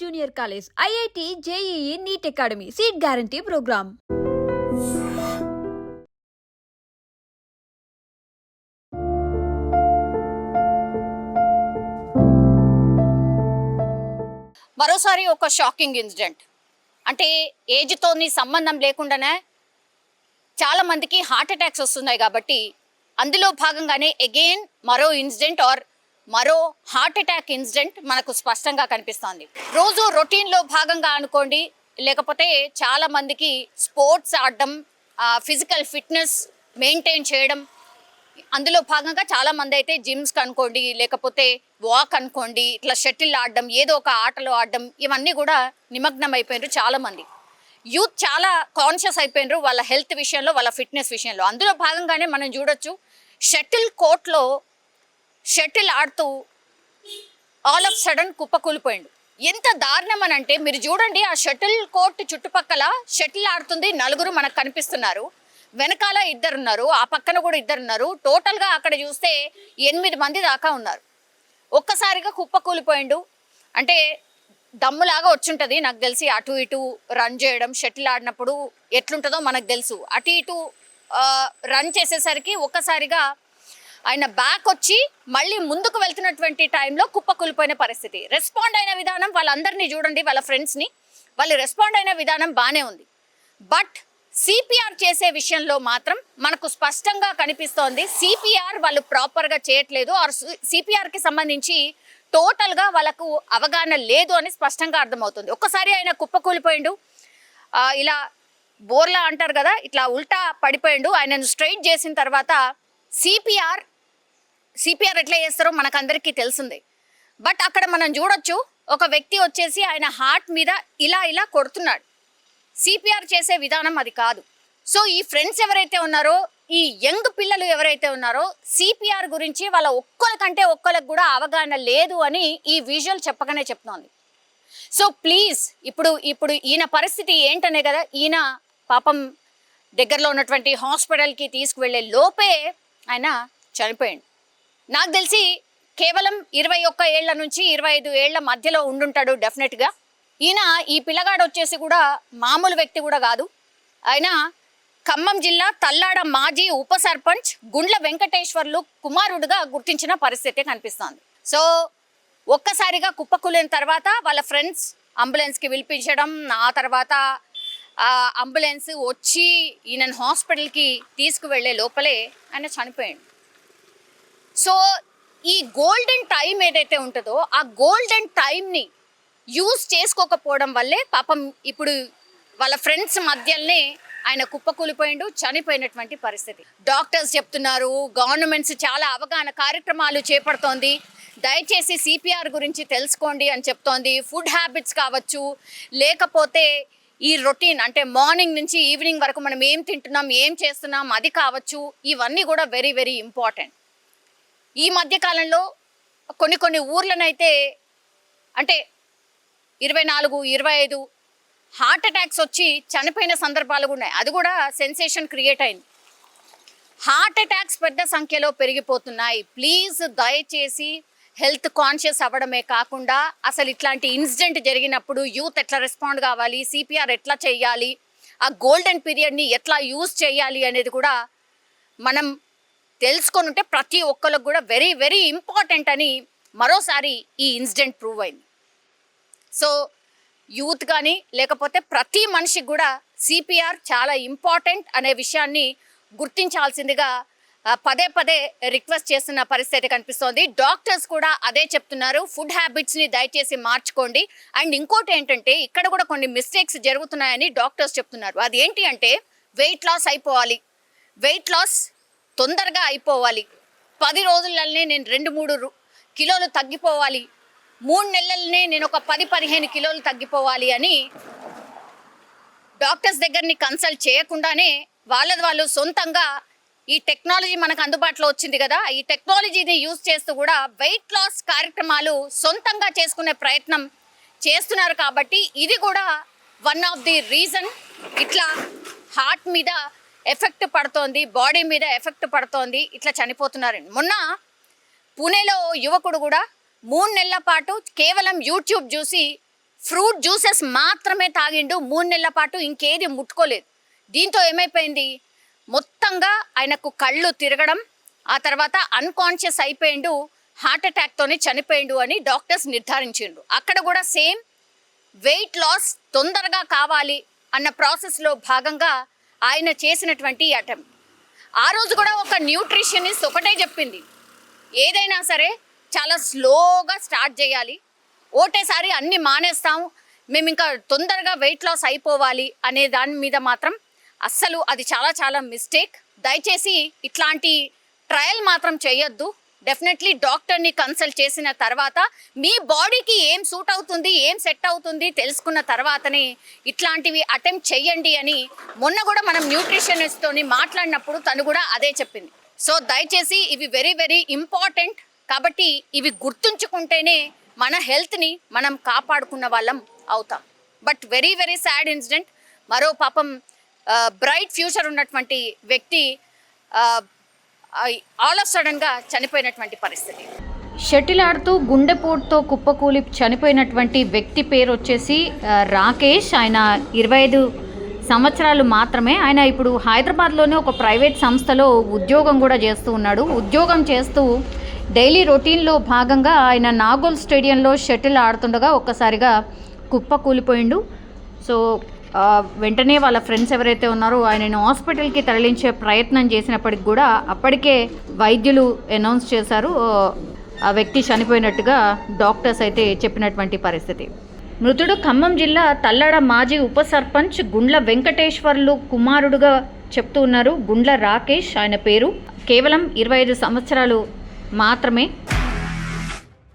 Junior college IIT JEE NEET academy. Seat Seat program. మరోసారి ఒక shocking incident. అంటే ఏజ్తోని సంబంధం లేకుండానే చాలా మందికి హార్ట్ అటాక్స్ వస్తున్నాయి కాబట్టి అందులో భాగంగానే అగైన్ మరో ఇన్సిడెంట్ ఆర్ మరో హార్ట్ అటాక్ ఇన్సిడెంట్ మనకు స్పష్టంగా కనిపిస్తోంది. రోజు రొటీన్లో భాగంగా అనుకోండి లేకపోతే చాలా మందికి స్పోర్ట్స్ ఆడడం ఫిజికల్ ఫిట్నెస్ మెయింటైన్ చేయడం అందులో భాగంగా చాలా మంది అయితే జిమ్స్ అనుకోండి లేకపోతే వాక్ అనుకోండి ఇట్లా షటిల్ ఆడడం ఏదో ఒక ఆటలు ఆడడం ఇవన్నీ కూడా నిమగ్నం అయిపోయినారు చాలా మంది. యూత్ చాలా కాన్షియస్ అయిపోయినారు వాళ్ళ హెల్త్ విషయంలో వాళ్ళ ఫిట్నెస్ విషయంలో. అందులో భాగంగానే మనం చూడొచ్చు షటిల్ కోర్ట్లో షటిల్ ఆడుతూ ఆల్ ఆఫ్ సడన్ కుప్పకూలిపోయిండు ఎంత దారుణం అని అంటే మీరు చూడండి ఆ షటిల్ కోర్ట్ చుట్టుపక్కల షటిల్ ఆడుతుంది నలుగురు మనకు కనిపిస్తున్నారు. వెనకాల ఇద్దరు ఉన్నారు ఆ పక్కన కూడా ఇద్దరు ఉన్నారు టోటల్గా అక్కడ చూస్తే ఎనిమిది మంది దాకా ఉన్నారు. ఒక్కసారిగా కుప్పకూలిపోయిండు అంటే దమ్ములాగా వచ్చుంటుంది నాకు తెలిసి అటు ఇటు రన్ చేయడం షటిల్ ఆడినప్పుడు ఎట్లుంటుందో మనకు తెలుసు. అటు ఇటు రన్ చేసేసరికి ఒక్కసారిగా ఆయన బ్యాక్ వచ్చి మళ్ళీ ముందుకు వెళ్తున్నటువంటి టైంలో కుప్పకూలిపోయిన పరిస్థితి. రెస్పాండ్ అయిన విధానం వాళ్ళందరినీ చూడండి వాళ్ళ ఫ్రెండ్స్ని వాళ్ళు రెస్పాండ్ అయిన విధానం బాగానే ఉంది. బట్ సిపిఆర్ చేసే విషయంలో మాత్రం మనకు స్పష్టంగా కనిపిస్తోంది సిపిఆర్ వాళ్ళు ప్రాపర్గా చేయట్లేదు. ఆర్ సిపిఆర్కి సంబంధించి టోటల్గా వాళ్ళకు అవగాహన లేదు అని స్పష్టంగా అర్థమవుతుంది. ఒక్కసారి ఆయన కుప్పకూలిపోయిండు ఇలా బోర్లా అంటారు కదా ఇట్లా ఉల్టా పడిపోయిండు. ఆయనను స్ట్రైట్ చేసిన తర్వాత సిపిఆర్ సిపిఆర్ ఎట్లా చేస్తారో మనకందరికీ తెలిసిందే. బట్ అక్కడ మనం చూడొచ్చు ఒక వ్యక్తి వచ్చేసి ఆయన హార్ట్ మీద ఇలా ఇలా కొడుతున్నాడు. సిపిఆర్ చేసే విధానం అది కాదు. సో ఈ ఫ్రెండ్స్ ఎవరైతే ఉన్నారో ఈ యంగ్ పిల్లలు ఎవరైతే ఉన్నారో సిపిఆర్ గురించి వాళ్ళ ఒక్కరికంటే ఒక్కరికి కూడా అవగాహన లేదు అని ఈ విజువల్ చెప్పగానే చెప్తోంది. సో ప్లీజ్ ఇప్పుడు ఇప్పుడు ఈయన పరిస్థితి ఏంటనే కదా ఈయన పాపం దగ్గరలో ఉన్నటువంటి హాస్పిటల్కి తీసుకువెళ్ళే లోపే ఆయన చనిపోయాడు. నాకు తెలిసి కేవలం ఇరవై ఒక్క ఏళ్ళ నుంచి ఇరవై ఐదు ఏళ్ళ మధ్యలో ఉండుంటాడు డెఫినెట్గా. ఈయన ఈ పిల్లగాడు వచ్చేసి కూడా మామూలు వ్యక్తి కూడా కాదు. ఆయన ఖమ్మం జిల్లా తల్లాడ మాజీ ఉప సర్పంచ్ గుండ్ల వెంకటేశ్వర్లు కుమారుడుగా గుర్తించిన పరిస్థితి కనిపిస్తోంది. సో ఒక్కసారిగా కుప్పకూలిన తర్వాత వాళ్ళ ఫ్రెండ్స్ అంబులెన్స్కి పిలిపించడం ఆ తర్వాత అంబులెన్స్ వచ్చి ఈయనను హాస్పిటల్కి తీసుకువెళ్ళే లోపలే ఆయన చనిపోయాడు. సో ఈ గోల్డెన్ టైం ఏదైతే ఉంటుందో ఆ గోల్డెన్ టైంని యూజ్ చేసుకోకపోవడం వల్లే పాపం ఇప్పుడు వాళ్ళ ఫ్రెండ్స్ మధ్యనే ఆయన కుప్పకూలిపోయిండు చనిపోయినటువంటి పరిస్థితి. డాక్టర్స్ చెప్తున్నారు గవర్నమెంట్స్ చాలా అవగాహన కార్యక్రమాలు చేపడుతోంది. దయచేసి సిపిఆర్ గురించి తెలుసుకోండి అని చెప్తోంది. ఫుడ్ హ్యాబిట్స్ కావచ్చు లేకపోతే ఈ రొటీన్ అంటే మార్నింగ్ నుంచి ఈవినింగ్ వరకు మనం ఏం తింటున్నాం ఏం చేస్తున్నాం అది కావచ్చు ఇవన్నీ కూడా వెరీ వెరీ ఇంపార్టెంట్ ఈ మధ్య కాలంలో కొన్ని కొన్ని ఊర్లనైతే అంటే ఇరవై నాలుగు ఇరవై ఐదు హార్ట్ అటాక్స్ వచ్చి చనిపోయిన సందర్భాలు ఉన్నాయి. అది కూడా సెన్సేషన్ క్రియేట్ అయింది. హార్ట్ అటాక్స్ పెద్ద సంఖ్యలో పెరిగిపోతున్నాయి. ప్లీజ్ దయచేసి హెల్త్ కాన్షియస్ అవ్వడమే కాకుండా అసలు ఇట్లాంటి ఇన్సిడెంట్ జరిగినప్పుడు యూత్ ఎట్లా రెస్పాండ్ కావాలి సిపిఆర్ ఎట్లా చేయాలి ఆ గోల్డెన్ పీరియడ్ని ఎట్లా యూజ్ చేయాలి అనేది కూడా మనం తెలుసుకొని ఉంటే ప్రతి ఒక్కరికి కూడా వెరీ వెరీ ఇంపార్టెంట్ అని మరోసారి ఈ ఇన్సిడెంట్ ప్రూవ్ అయింది. సో యూత్ కానీ లేకపోతే ప్రతి మనిషికి కూడా సిపిఆర్ చాలా ఇంపార్టెంట్ అనే విషయాన్ని గుర్తించాల్సిందిగా పదే పదే రిక్వెస్ట్ చేస్తున్న పరిస్థితి కనిపిస్తోంది. డాక్టర్స్ కూడా అదే చెప్తున్నారు. ఫుడ్ హ్యాబిట్స్ని దయచేసి మార్చుకోండి. అండ్ ఇంకోటి ఏంటంటే ఇక్కడ కూడా కొన్ని మిస్టేక్స్ జరుగుతున్నాయని డాక్టర్స్ చెప్తున్నారు. అది ఏంటి అంటే వెయిట్ లాస్ అయిపోవాలి. వెయిట్ లాస్ తొందరగా అయిపోవాలి. పది రోజులనే నేను రెండు మూడు కిలోలు తగ్గిపోవాలి. మూడు నెలలనే నేను ఒక పది పదిహేను కిలోలు తగ్గిపోవాలి అని డాక్టర్స్ దగ్గరని కన్సల్ట్ చేయకుండానే వాళ్ళది వాళ్ళు సొంతంగా ఈ టెక్నాలజీ మనకు అందుబాటులో వచ్చింది కదా ఈ టెక్నాలజీని యూజ్ చేస్తూ కూడా వెయిట్ లాస్ కార్యక్రమాలు సొంతంగా చేసుకునే ప్రయత్నం చేస్తున్నారు కాబట్టి ఇది కూడా వన్ ఆఫ్ ది రీజన్. ఇట్లా హార్ట్ మీద ఎఫెక్ట్ పడుతోంది బాడీ మీద ఎఫెక్ట్ పడుతోంది ఇట్లా చనిపోతున్నారండి మొన్న పూణేలో యువకుడు కూడా మూడు నెలల పాటు కేవలం యూట్యూబ్ చూసి ఫ్రూట్ జ్యూసెస్ మాత్రమే తాగిండు మూడు నెలల పాటు ఇంకేది ముట్టుకోలేదు. దీంతో ఏమైపోయింది? మొత్తంగా ఆయనకు కళ్ళు తిరగడం ఆ తర్వాత అన్కాన్షియస్ అయిపోయిండు హార్ట్ అటాక్తోనే చనిపోయిండు అని డాక్టర్స్ నిర్ధారించిండు అక్కడ కూడా సేమ్ వెయిట్ లాస్ తొందరగా కావాలి అన్న ప్రాసెస్లో భాగంగా ఆయన చేసినటువంటి అటెంప్ట్ ఆ రోజు కూడా ఒక న్యూట్రిషనిస్ట్ ఒకటే చెప్పింది. ఏదైనా సరే చాలా స్లోగా స్టార్ట్ చేయాలి. ఓటేసారి అన్ని మానేస్తాం. మేము ఇంకా తొందరగా వెయిట్ లాస్ అయిపోవాలి అనే దాని మీద మాత్రం అస్సలు అది చాలా చాలా మిస్టేక్ దయచేసి ఇట్లాంటి ట్రయల్ మాత్రం చేయొద్దు. డెఫినెట్లీ డాక్టర్ని కన్సల్ట్ చేసిన తర్వాత మీ బాడీకి ఏం సూట్ అవుతుంది ఏం సెట్ అవుతుంది తెలుసుకున్న తర్వాతనే ఇట్లాంటివి అటెంప్ట్ చెయ్యండి అని మొన్న కూడా మనం న్యూట్రిషనిస్ట్తోని మాట్లాడినప్పుడు తను కూడా అదే చెప్పింది. సో దయచేసి ఇవి వెరీ వెరీ ఇంపార్టెంట్ కాబట్టి ఇవి గుర్తుంచుకుంటేనే మన హెల్త్ని మనం కాపాడుకున్న వాళ్ళం అవుతాం. But very very sad incident మరో పాపం బ్రైట్ ఫ్యూచర్ ఉన్నటువంటి వ్యక్తి ఆల్ ఆఫ్ సడన్గా చనిపోయినటువంటి పరిస్థితి. షటిల్ ఆడుతూ గుండెపోటుతో కుప్పకూలి చనిపోయినటువంటి వ్యక్తి పేరు వచ్చేసి రాకేష్. ఆయన ఇరవై ఐదు సంవత్సరాలు మాత్రమే. ఆయన ఇప్పుడు హైదరాబాద్లోనే ఒక ప్రైవేట్ సంస్థలో ఉద్యోగం కూడా చేస్తూ ఉన్నాడు. ఉద్యోగం చేస్తూ డైలీ రొటీన్లో భాగంగా ఆయన నాగోల్ స్టేడియంలో షటిల్ ఆడుతుండగా ఒక్కసారిగా కుప్ప కూలిపోయిండు సో వెంటనే వాళ్ళ ఫ్రెండ్స్ ఎవరైతే ఉన్నారో ఆయనను హాస్పిటల్కి తరలించే ప్రయత్నం చేసినప్పటికి కూడా అప్పటికే వైద్యులు అనౌన్స్ చేశారు. ఆ, వ్యక్తి చనిపోయినట్టుగా డాక్టర్స్ అయితే చెప్పినటువంటి పరిస్థితి. మృతుడు ఖమ్మం జిల్లా తల్లడ మాజీ ఉప సర్పంచ్ గుండ్ల వెంకటేశ్వర్లు కుమారుడుగా చెప్తూ ఉన్నారు. గుండ్ల రాకేష్ ఆయన పేరు. కేవలం ఇరవై ఐదు సంవత్సరాలు మాత్రమే